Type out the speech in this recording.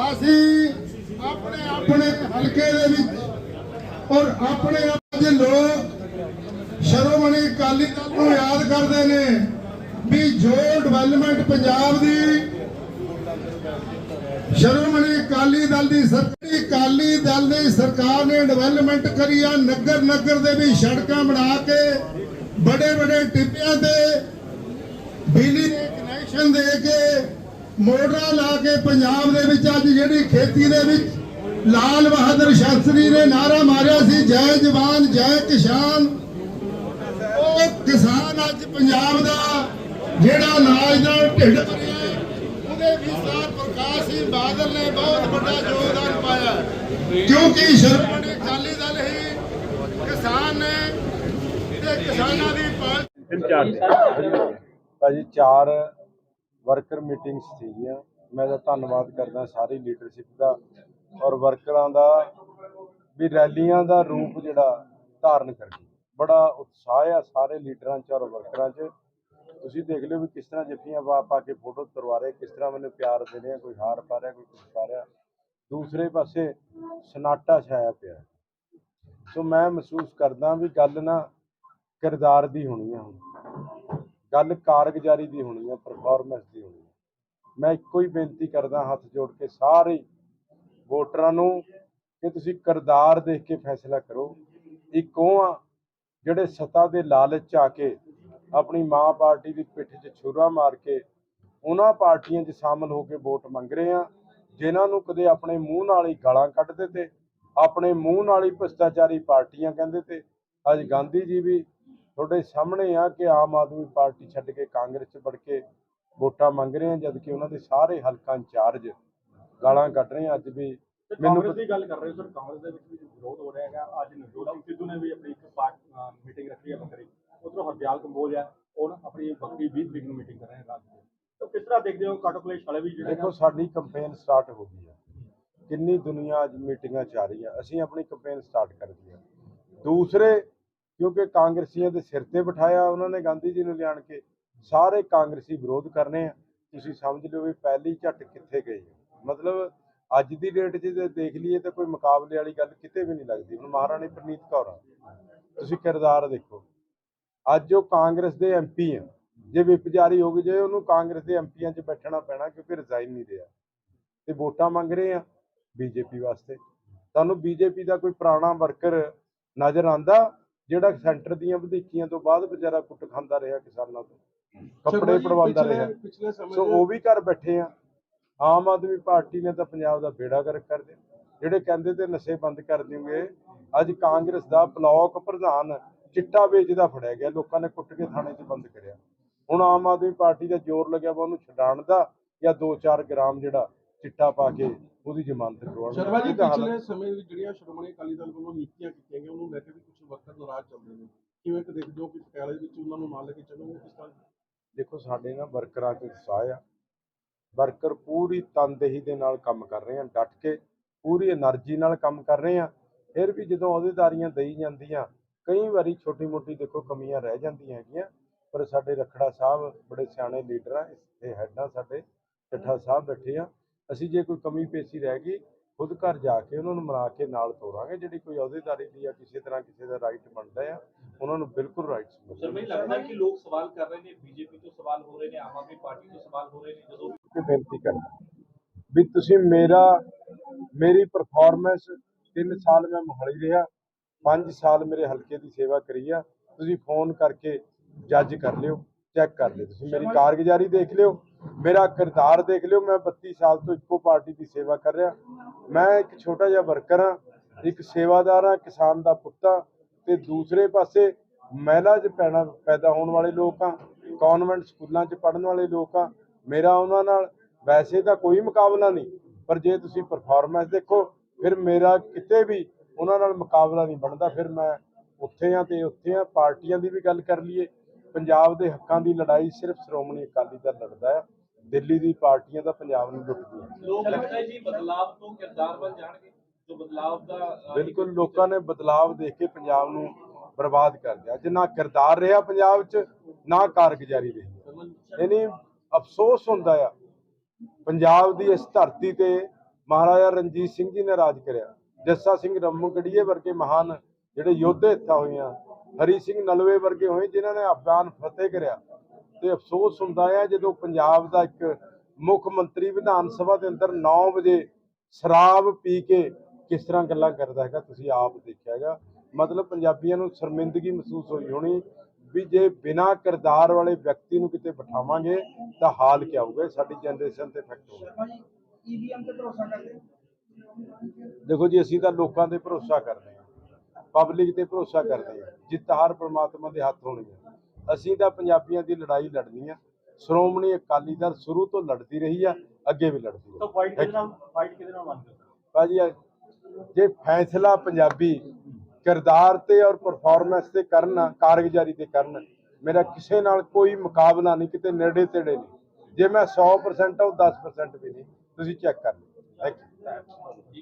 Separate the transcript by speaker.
Speaker 1: ਅਸੀਂ ਆਪਣੇ ਆਪਣੇ ਹਲਕੇ ਦੇ ਵਿੱਚ ਔਰ ਆਪਣੇ ਆਪ ਦੇ ਲੋਕ ਸ਼ਰੋਮਣੀ ਅਕਾਲੀ ਦਲ ਨੂੰ ਯਾਦ ਕਰਦੇ ਨੇ ਵੀ ਜੋ ਡਿਵੈਲਪਮੈਂਟ ਪੰਜਾਬ ਦੀ ਸ਼ਰੋਮਣੀ ਅਕਾਲੀ ਦਲ ਦੀ ਸਰਕਾਰੀ ਅਕਾਲੀ ਦਲ ਦੀ ਸਰਕਾਰ ਨੇ ਡਿਵੈਲਪਮੈਂਟ ਕਰੀ ਆ ਨਗਰ ਨਗਰ ਦੇ ਵੀ ਸੜਕਾਂ ਬਣਾ ਕੇ ਬੜੇ ਬੜੇ ਟਿੱਪਿਆਂ ਤੇ ਬਿਜਲੀ ਦੇ ਕਨੈਕਸ਼ਨ ਦੇ ਕੇ ਮੋਟਰਾਂ ਲਾ ਕੇ ਪੰਜਾਬ ਦੇ ਵਿੱਚ ਅੱਜ ਜਿਹੜੀ ਖੇਤੀ ਦੇ ਵਿੱਚ ਲਾਲ ਬਹਾਦਰ ਸ਼ਾਸਤਰੀ ਨੇ ਨਾਰਾ ਮਾਰਿਆ ਸੀ ਜੈ ਜਵਾਨ ਜੈ ਕਿਸਾਨ। ਉਹ ਕਿਸਾਨ ਅੱਜ ਪੰਜਾਬ ਦਾ ਜਿਹੜਾ ਨਾਜ ਨਾਲ ਢਿੱਡ ਭਰਿਆ ਉਹਦੇ ਵੀ ਸਾਰ ਪ੍ਰਕਾਸ਼ ਸਿੰਘ ਬਾਦਲ ਨੇ ਬਹੁਤ ਵੱਡਾ ਯੋਗਦਾਨ ਪਾਇਆ ਕਿਉਂਕਿ ਸ਼ਰਮਣੀ ਅਕਾਲੀ ਦਲ ਹੀ ਕਿਸਾਨ ਨੇ ਤੇ ਕਿਸਾਨਾਂ ਦੀ ਪਾਰਟੀ
Speaker 2: ਭਾਜੀ ਚਾਰ ਵਰਕਰ ਮੀਟਿੰਗਸ ਸੀਗੀਆਂ। ਮੈਂ ਤਾਂ ਧੰਨਵਾਦ ਕਰਦਾ ਸਾਰੀ ਲੀਡਰਸ਼ਿਪ ਦਾ। ਔਰ ਵਰਕਰਾਂ ਦਾ ਵੀ ਰੈਲੀਆਂ ਦਾ ਰੂਪ ਜਿਹੜਾ ਧਾਰਨ ਕਰ ਬੜਾ ਉਤਸ਼ਾਹ ਆ ਸਾਰੇ ਲੀਡਰਾਂ 'ਚ ਔਰ ਵਰਕਰਾਂ 'ਚ। ਤੁਸੀਂ ਦੇਖ ਲਿਓ ਵੀ ਕਿਸ ਤਰ੍ਹਾਂ ਜੱਫੀਆਂ ਪਾ ਪਾ ਕੇ ਫੋਟੋ ਕਰਵਾ ਰਹੇ, ਕਿਸ ਤਰ੍ਹਾਂ ਮੈਨੂੰ ਪਿਆਰ ਦੇ ਰਿਹਾ ਕੋਈ ਹਾਰ ਪਾ ਰਿਹਾ, ਕੋਈ ਕੁਝ ਪਾ ਰਿਹਾ। ਦੂਸਰੇ ਪਾਸੇ ਸਨਾਟਾ ਛਾਇਆ ਪਿਆ। ਸੋ ਮੈਂ ਮਹਿਸੂਸ ਕਰਦਾ ਵੀ ਗੱਲ ਨਾ ਕਿਰਦਾਰ ਦੀ ਹੋਣੀ ਆ ਹੁਣ। ਗੱਲ ਕਾਰਗੁਜ਼ਾਰੀ ਦੀ ਹੋਣੀ ਹੈ ਪਰਫਾਰਮੈਂਸ ਦੀ ਹੋਣੀ ਹੈ ਮੈਂ ਇੱਕੋ ਹੀ ਬੇਨਤੀ ਕਰਦਾ ਹੱਥ ਜੋੜ ਕੇ ਸਾਰੇ ਵੋਟਰਾਂ ਨੂੰ ਕਿ ਤੁਸੀਂ ਕਿਰਦਾਰ ਦੇਖ ਕੇ ਫੈਸਲਾ ਕਰੋ। ਇੱਕ ਉਹ ਆ ਜਿਹੜੇ ਸੱਤਾ ਦੇ ਲਾਲਚ 'ਚ ਆ ਕੇ ਆਪਣੀ ਮਾਂ ਪਾਰਟੀ ਦੀ ਪਿੱਠ 'ਚ ਛੁਰਾ ਮਾਰ ਕੇ ਉਹਨਾਂ ਪਾਰਟੀਆਂ 'ਚ ਸ਼ਾਮਲ ਹੋ ਕੇ ਵੋਟ ਮੰਗ ਰਹੇ ਆ, ਜਿਨ੍ਹਾਂ ਨੂੰ ਕਦੇ ਆਪਣੇ ਮੂੰਹ ਨਾਲ ਹੀ ਗਾਲਾਂ ਕੱਢਦੇ ਤੇ, ਆਪਣੇ ਮੂੰਹ ਨਾਲ ਹੀ ਭ੍ਰਿਸ਼ਟਾਚਾਰੀ ਪਾਰਟੀਆਂ ਕਹਿੰਦੇ ਤੇ, ਅੱਜ ਗਾਂਧੀ ਜੀ ਵੀ ਤੁਹਾਡੇ ਸਾਹਮਣੇ ਆ ਕਿ ਆਮ ਆਦਮੀ ਪਾਰਟੀ ਛੱਡ ਕੇ ਕਾਂਗਰਸ 'ਚ ਵੜ ਕੇ ਵੋਟਾਂ ਮੰਗ ਰਹੇ ਆ ਜਦ ਕਿ ਉਹਨਾਂ ਦੇ ਸਾਰੇ ਹਲਕਾ ਇੰਚਾਰਜ ਗਾਲਾਂ ਕੱਢ ਰਹੇ ਆ। ਅੱਜ ਵੀ
Speaker 3: ਮੈਨੂੰ ਕਾਂਗਰਸ ਦੀ ਗੱਲ ਕਰ ਰਹੇ ਹੋ ਸਰ ਕਾਂਗਰਸ ਦੇ ਵਿੱਚ ਵੀ ਵਿਰੋਧ ਹੋ ਰਿਹਾ ਹੈਗਾ। ਅੱਜ ਨਵਜੋਤ ਸਿੰਘ ਸਿੱਧੂ ਨੇ ਵੀ ਆਪਣੀ ਇੱਕ ਪਾਰਟ ਮੀਟਿੰਗ ਰੱਖੀ ਹੈ ਬੱਕਰੀ ਉਧਰੋਂ ਹਰਦਿਆਲ ਕੰਬੋਜ ਹੈ ਉਹ ਆਪਣੀ ਬੱਕਰੀ 20 ਤਰੀਕ ਨੂੰ ਮੀਟਿੰਗ ਕਰ ਰਹੇ ਹਨ ਰਾਤ ਨੂੰ ਤਾਂ ਕਿਸ ਤਰ੍ਹਾਂ ਦੇਖਦੇ ਹੋ ਕਾਟੋ ਕਲੇਸ਼ ਵਾਲੇ ਵੀ ਜਿਹੜੇ
Speaker 2: ਦੇਖੋ ਸਾਡੀ ਕੰਪੇਨ ਸਟਾਰਟ ਹੋ ਗਈ ਹੈ। ਕਿੰਨੀ ਦੁਨੀਆ ਅੱਜ ਮੀਟਿੰਗਾਂ ਚ ਆ ਰਹੀ ਅਸੀਂ ਆਪਣੀ ਕੰਪੇਨ ਸਟਾਰਟ ਕਰ ਦਿੱਤੀ ਹੈ। ਦੂਸਰੇ ਕਿਉਂਕਿ ਕਾਂਗਰਸੀਆਂ ਦੇ ਸਿਰ ਤੇ ਬਿਠਾਇਆ ਉਹਨਾਂ ਨੇ ਗਾਂਧੀ ਜੀ ਨੂੰ ਲਿਆਣ ਕੇ, ਸਾਰੇ ਕਾਂਗਰਸੀ ਵਿਰੋਧ ਕਰਨੇ ਆ। ਤੁਸੀਂ ਸਮਝ ਲਿਓ ਵੀ ਪਹਿਲੀ ਝੱਟ ਕਿੱਥੇ ਗਈ ਮਤਲਬ ਅੱਜ ਦੀ ਡੇਟ 'ਚ ਜੇ ਦੇਖ ਲਈਏ ਤਾਂ ਕੋਈ ਮੁਕਾਬਲੇ ਵਾਲੀ ਗੱਲ ਕਿਤੇ ਵੀ ਨਹੀਂ ਲੱਗਦੀ। ਹੁਣ ਮਹਾਰਾਣੀ ਪ੍ਰਨੀਤ ਕੌਰ ਆ। ਤੁਸੀਂ ਕਿਰਦਾਰ ਦੇਖੋ। ਅੱਜ ਉਹ ਕਾਂਗਰਸ ਦੇ ਐਮਪੀ ਆ। ਜੇ ਵਿਪ ਜਾਰੀ ਹੋ ਗਈ ਜੇ ਉਹਨੂੰ ਕਾਂਗਰਸ ਦੇ ਐਮਪੀਆਂ 'ਚ ਬੈਠਣਾ ਪੈਣਾ ਕਿਉਂਕਿ ਰਿਜ਼ਾਈਨ ਨਹੀਂ ਰਿਹਾ। ਤੇ ਵੋਟਾਂ ਮੰਗ ਰਹੇ ਆ ਬੀਜੇਪੀ ਵਾਸਤੇ। ਤੁਹਾਨੂੰ ਬੀਜੇਪੀ ਦਾ ਕੋਈ ਪੁਰਾਣਾ ਵਰਕਰ ਨਜ਼ਰ ਆਂਦਾ ਜਿਹੜਾ ਸੈਂਟਰ ਦੀਆਂ ਵਧੀਕੀਆਂ ਤੋਂ ਬਾਅਦ ਵਿਚਾਰਾ ਕੁੱਟ ਖਾਂਦਾ ਰਿਹਾ ਕਿਸਾਨਾਂ ਤੋਂ ਕੱਪੜੇ ਪੜਵਾਉਂਦਾ ਰਿਹਾ। ਸੋ ਉਹ ਵੀ ਘਰ ਬੈਠੇ ਆ। ਆਮ ਆਦਮੀ ਪਾਰਟੀ ਨੇ ਤਾਂ ਪੰਜਾਬ ਦਾ ਬੇੜਾ ਗਰਕ ਕਰ ਦਿਆ ਜਿਹੜੇ ਕਹਿੰਦੇ ਤੇ ਨਸ਼ੇ ਬੰਦ ਕਰ ਦਿਓਗੇ ਅੱਜ ਕਾਂਗਰਸ ਦਾ ਬਲਾਕ ਪ੍ਰਧਾਨ ਚਿੱਟਾ ਵੇਚਦਾ ਫੜਿਆ ਗਿਆ ਲੋਕਾਂ ਨੇ ਕੁੱਟ ਕੇ ਥਾਣੇ 'ਚ ਬੰਦ ਕਰਿਆ। ਹੁਣ ਆਮ ਆਦਮੀ ਪਾਰਟੀ ਦਾ ਜ਼ੋਰ ਲੱਗਿਆ ਵਾ ਉਹਨੂੰ ਛਡਾਉਣ ਦਾ ਜਾਂ 2-4 ਗ੍ਰਾਮ ਜਿਹੜਾ ਚਿੱਟਾ ਪਾ ਕੇ ਉਹਦੀ ਜ਼ਮਾਨਤ ਕਰਵਾਉਣ।
Speaker 4: ਸ਼ਰਮਾ ਜੀ ਪਿਛਲੇ ਸਮੇਂ ਵਿੱਚ ਜਿਹੜੀਆਂ ਸ਼੍ਰੋਮਣੀ ਅਕਾਲੀ ਦਲ ਵੱਲੋਂ ਨੀਤੀਆਂ ਕੀਤੀਆਂ ਗਈਆਂ ਉਹਨੂੰ ਲੈ ਕੇ ਵੀ ਕੁਝ ਵਰਕਰ ਨਾਰਾਜ਼ ਚੱਲਦੇ ਨੇ। ਕਿਵੇਂ ਕਿ ਦੇਖਦੇ ਹੋ ਕਿ ਪਟਿਆਲੇ ਵਿੱਚ ਉਹਨਾਂ ਨੂੰ ਨਾਲ ਲੈ ਕੇ ਚੱਲੋਗੇ ਕਿਸ ਤਰ੍ਹਾਂ?
Speaker 2: ਦੇਖੋ ਸਾਡੇ ਨਾਲ ਵਰਕਰਾਂ 'ਚ ਸਾਹ ਆ। ਵਰਕਰ ਪੂਰੀ ਤਨਦੇਹੀ ਦੇ ਨਾਲ ਕੰਮ ਕਰ ਰਹੇ ਆ ਡਟ ਕੇ ਪੂਰੀ એનર્ਜੀ ਨਾਲ ਕੰਮ ਕਰ ਰਹੇ ਆ। ਫਿਰ ਵੀ ਜਦੋਂ ਅਹੁਦੇਦਾਰੀਆਂ ਦੇਈ ਜਾਂਦੀਆਂ ਕਈ ਵਾਰੀ ਛੋਟੀ-ਮੋਟੀ ਦੇਖੋ ਕਮੀਆਂ ਰਹਿ ਜਾਂਦੀਆਂ ਹੈਗੀਆਂ ਪਰ ਸਾਡੇ ਰਖੜਾ ਸਾਹਿਬ ਬੜੇ ਸਿਆਣੇ ਲੀਡਰ ਆ ਇੱਥੇ ਹੈਡ ਆ ਸਾਡੇ ਚੱਠਾ ਸਾਹਿਬ ਬੈਠੇ ਆ। ਅਸੀਂ ਜੇ ਕੋਈ ਕਮੀ ਪੇਸ਼ੀ ਰਹਿ ਗਈ ਖੁਦ ਘਰ ਜਾ ਕੇ ਉਹਨਾਂ ਨੂੰ ਮਨਾ ਕੇ ਨਾਲ ਤੋਰਾਂਗੇ ਜਿਹੜੀ ਕੋਈ ਅਹੁਦੇਦਾਰੀ ਦੀ ਜਾਂ ਕਿਸੇ ਤਰ੍ਹਾਂ ਕਿਸੇ ਦਾ ਰਾਈਟ ਬਣਦਾ ਆ ਉਹਨਾਂ ਨੂੰ ਬਿਲਕੁਲ ਰਾਈਟਸ
Speaker 5: ਸਰ ਮੈਨੂੰ
Speaker 2: ਮਿਲਣਗੇ
Speaker 5: ਲੱਗਦਾ ਕਿ ਲੋਕ ਸਵਾਲ ਕਰ ਰਹੇ ਨੇ ਬੀਜੇਪੀ ਤੋਂ ਸਵਾਲ ਹੋ ਰਹੇ ਨੇ ਆਮ ਆਦਮੀ ਪਾਰਟੀ ਤੋਂ ਸਵਾਲ ਹੋ ਰਹੇ ਨੇ ਜਦੋਂ
Speaker 2: ਕਿ ਬੇਨਤੀ ਕਰਦਾ ਵੀ ਤੁਸੀਂ ਮੇਰਾ ਮੇਰੀ ਪਰਫਾਰਮੈਂਸ 3 ਸਾਲ ਮੈਂ ਮੋਹਾਲੀ ਰਿਹਾ 5 ਸਾਲ ਮੇਰੇ ਹਲਕੇ ਦੀ ਸੇਵਾ ਕਰੀ ਆ ਤੁਸੀਂ ਫੋਨ ਕਰਕੇ ਜੱਜ ਕਰ ਲਿਓ। ਚੈੱਕ ਕਰ ਲਿਓ ਤੁਸੀਂ। ਮੇਰੀ ਕਾਰਗੁਜ਼ਾਰੀ ਦੇਖ ਲਿਓ। ਮੇਰਾ ਕਿਰਦਾਰ ਦੇਖ ਲਿਓ। ਮੈਂ 32 ਸਾਲ ਤੋਂ ਇੱਕੋ ਪਾਰਟੀ ਦੀ ਸੇਵਾ ਕਰ ਰਿਹਾ। ਮੈਂ ਇੱਕ ਛੋਟਾ ਜਿਹਾ ਵਰਕਰ ਹਾਂ ਇੱਕ ਸੇਵਾਦਾਰ ਹਾਂ ਕਿਸਾਨ ਦਾ ਪੁੱਤ ਹਾਂ। ਤੇ ਦੂਸਰੇ ਪਾਸੇ ਮਹਿਲਾ 'ਚ ਪੈਣਾ ਪੈਦਾ ਹੋਣ ਵਾਲੇ ਲੋਕ ਆ ਕਨਵੈਂਟ ਸਕੂਲਾਂ 'ਚ ਪੜ੍ਹਨ ਵਾਲੇ ਲੋਕ ਆ ਮੇਰਾ ਉਹਨਾਂ ਨਾਲ ਵੈਸੇ ਤਾਂ ਕੋਈ ਮੁਕਾਬਲਾ ਨਹੀਂ ਪਰ ਜੇ ਤੁਸੀਂ ਪਰਫਾਰਮੈਂਸ ਦੇਖੋ ਫਿਰ ਮੇਰਾ ਕਿਤੇ ਵੀ ਉਹਨਾਂ ਨਾਲ ਮੁਕਾਬਲਾ ਨਹੀਂ ਬਣਦਾ। ਫਿਰ ਮੈਂ ਉੱਥੇ ਆ ਤੇ ਉੱਥੇ ਆ ਪਾਰਟੀਆਂ ਦੀ ਵੀ ਗੱਲ ਕਰ ਲਈਏ। ਪੰਜਾਬ ਦੇ ਹੱਕਾਂ ਦੀ ਲੜਾਈ ਸਿਰਫ ਸ਼੍ਰੋਮਣੀ ਅਕਾਲੀ ਦਲ ਲੜਦਾ ਹੈ। ਦਿੱਲੀ ਦੀ ਪਾਰਟੀਆਂ ਤਾਂ ਪੰਜਾਬ ਨੂੰ ਲੁੱਟਦੀਆਂ
Speaker 5: ਲੋਕ ਲੱਗਦਾ ਹੈ ਜੀ ਬਦਲਾਵ ਤੋਂ ਕਿਰਦਾਰ ਵੱਲ ਜਾਣਗੇ ਜੋ ਬਦਲਾਵ ਦਾ ਅ,
Speaker 2: ਬਿਲਕੁਲ ਲੋਕਾਂ ਨੇ ਬਦਲਾਵ ਦੇਖ ਕੇ ਪੰਜਾਬ ਨੂੰ ਬਰਬਾਦ ਕਰ ਦਿਆ। ਅੱਜ ਨਾ ਕਿਰਦਾਰ ਰਿਹਾ ਪੰਜਾਬ 'ਚ ਨਾ ਕਾਰਗੁਜ਼ਾਰੀ ਰਹੀ ਯਾਨੀ ਅਫਸੋਸ ਹੁੰਦਾ ਆ ਪੰਜਾਬ ਦੀ ਇਸ ਧਰਤੀ ਤੇ ਮਹਾਰਾਜਾ ਰਣਜੀਤ ਸਿੰਘ ਜੀ ਨੇ ਰਾਜ ਕਰਿਆ। ਜੱਸਾ ਸਿੰਘ ਰੰਮਗੜੀਏ ਵਰਗੇ ਮਹਾਨ ਜਿਹੜੇ ਯੋਧੇ ਇੱਥਾ ਹੋਈਆਂ ਹਰੀ ਸਿੰਘ ਨਲਵੇ ਵਰਗੇ ਹੋਏ ਜਿਨ੍ਹਾਂ ਨੇ ਅਫਗਾਨ ਫਤਿਹ ਕਰਿਆ। ਤੇ ਅਫਸੋਸ ਹੁੰਦਾ ਹੈ ਜਦੋਂ ਪੰਜਾਬ ਦਾ ਇੱਕ ਮੁੱਖ ਮੰਤਰੀ ਵਿਧਾਨ ਸਭਾ ਦੇ ਅੰਦਰ 9 ਵਜੇ ਸ਼ਰਾਬ ਪੀ ਕੇ ਕਿਸ ਤਰ੍ਹਾਂ ਗੱਲਾਂ ਕਰਦਾ ਹੈਗਾ ਤੁਸੀਂ ਆਪ ਦੇਖਿਆ ਹੈਗਾ। ਮਤਲਬ ਪੰਜਾਬੀਆਂ ਨੂੰ ਸ਼ਰਮਿੰਦਗੀ ਮਹਿਸੂਸ ਹੋਈ ਹੋਣੀ ਵੀ ਜੇ ਬਿਨਾਂ ਕਿਰਦਾਰ ਵਾਲੇ ਵਿਅਕਤੀ ਨੂੰ ਕਿਤੇ ਬਿਠਾਵਾਂਗੇ ਤਾਂ ਹਾਲ ਕੀ ਹੋਊਗਾ ਸਾਡੀ ਜਨਰੇਸ਼ਨ ਤੇ ਇਫੈਕਟ ਹੋਊਗਾ।
Speaker 5: ਈਵੀਐਮ ਤੇ ਭਰੋਸਾ ਕਰਦੇ
Speaker 2: ਦੇਖੋ ਜੀ ਅਸੀਂ ਤਾਂ ਲੋਕਾਂ ਤੇ ਭਰੋਸਾ ਕਰਦੇ ਹਾਂ। ਪਬਲਿਕ ਤੇ ਭਰੋਸਾ ਕਰਦੇ ਹਾਂ ਜਿੱਤ ਹਾਰ ਪ੍ਰਮਾਤਮਾ ਦੇ ਹੱਥ ਹੋਣੀ ਹੈ ਅਸੀਂ ਤਾਂ ਪੰਜਾਬੀਆਂ ਦੀ ਲੜਾਈ ਲੜਨੀ ਆ। ਸ਼੍ਰੋਮਣੀ ਅਕਾਲੀ ਦਲ ਸ਼ੁਰੂ ਤੋਂ ਲੜਦੀ ਰਹੀ ਆ ਅੱਗੇ ਵੀ ਲੜਦੀ
Speaker 3: ਤਾਂ
Speaker 2: ਹੈ
Speaker 3: ਫਾਈਟ ਕਿਹਦੇ ਨਾਲ ਫਾਈਟ ਕਿਹਦੇ ਨਾਲ ਮੰਨਦੇ ਹੋ
Speaker 2: ਭਾਜੀ ਜੇ ਫੈਸਲਾ ਪੰਜਾਬੀ ਕਿਰਦਾਰ ਤੇ ਔਰ ਪਰਫਾਰਮੈਂਸ ਤੇ ਕਰਨ ਕਾਰਗੁਜ਼ਾਰੀ ਤੇ ਕਰਨ ਮੇਰਾ ਕਿਸੇ ਨਾਲ ਕੋਈ ਮੁਕਾਬਲਾ ਨਹੀਂ ਕਿਤੇ ਨੇੜੇ ਤੇੜੇ ਨਹੀਂ। ਜੇ ਮੈਂ 100% ਹਾਂ ਉਹ 10% ਵੀ ਨਹੀਂ। ਤੁਸੀਂ ਚੈੱਕ ਕਰ ਲਓ। Thank you